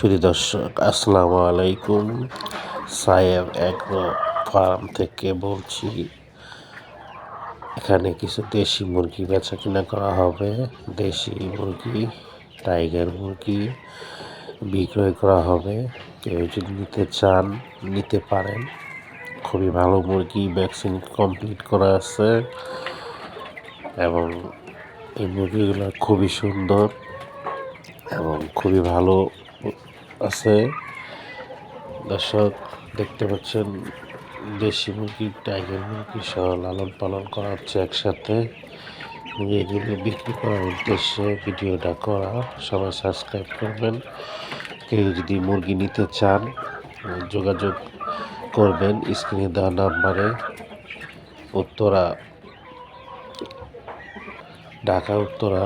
সুধী দর্শক, আসসালামু আলাইকুম। সায়েব এগ্রো ফার্ম থেকে বলছি, এখানে কিছু দেশি মুরগি বেচা কিনা করা হবে। দেশি মুরগি, টাইগার মুরগি বিক্রয় করা হবে। কেউ যদি নিতে চান, নিতে পারেন। খুবই ভালো মুরগি, ভ্যাকসিন কমপ্লিট করা আছে। এবং এই মুরগিগুলো খুবই সুন্দর এবং খুবই ভালো আছে। দর্শক, দেখতে পাচ্ছেন, দেশি মুরগি টাইগার মুরগি সহ লালন পালন করা হচ্ছে একসাথে। এগুলো বিক্রি করার উদ্দেশ্যে ভিডিওটা করা। সবাই সাবস্ক্রাইব করবেন। কেউ যদি মুরগি নিতে চান, যোগাযোগ করবেন স্ক্রিনে দেওয়া নাম্বারে। উত্তরা, ঢাকা, উত্তরা।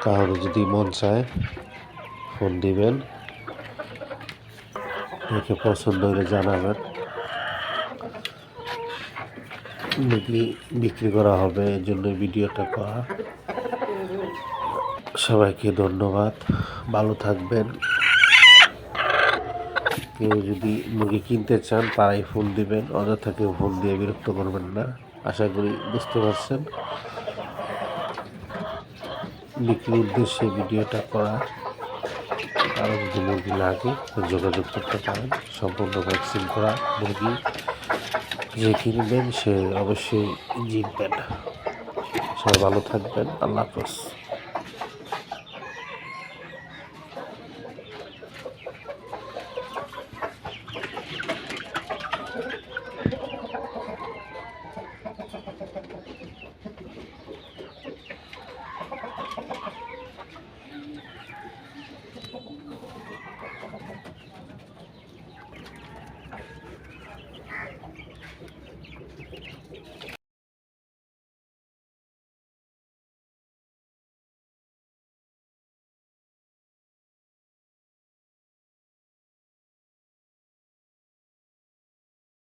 কারও যদি মন চায় ফোন দিবেন। দেখে পছন্দ হলে জানাবেন। মুরগি বিক্রি করা হবে এই জন্য ভিডিওটা করা। সবাইকে ধন্যবাদ। ভালো থাকবেন। কেউ যদি মুরগি কিনতে চান, তারাই ফোন দিবেন। অযথা কেউ ফোন দিয়ে বিরক্ত করবেন না। আশা করি বুঝতে পারছেন। বিক্রির উদ্দেশ্যে ভিডিওটা করা। আরও যদি মুরগি লাগে যোগাযোগ করতে পারেন। সম্পূর্ণ ভ্যাকসিন করা মুরগি যে কিনবেন, সে অবশ্যই জিতবেন। সবাই ভালো থাকবেন। আল্লাহ হাফেজ।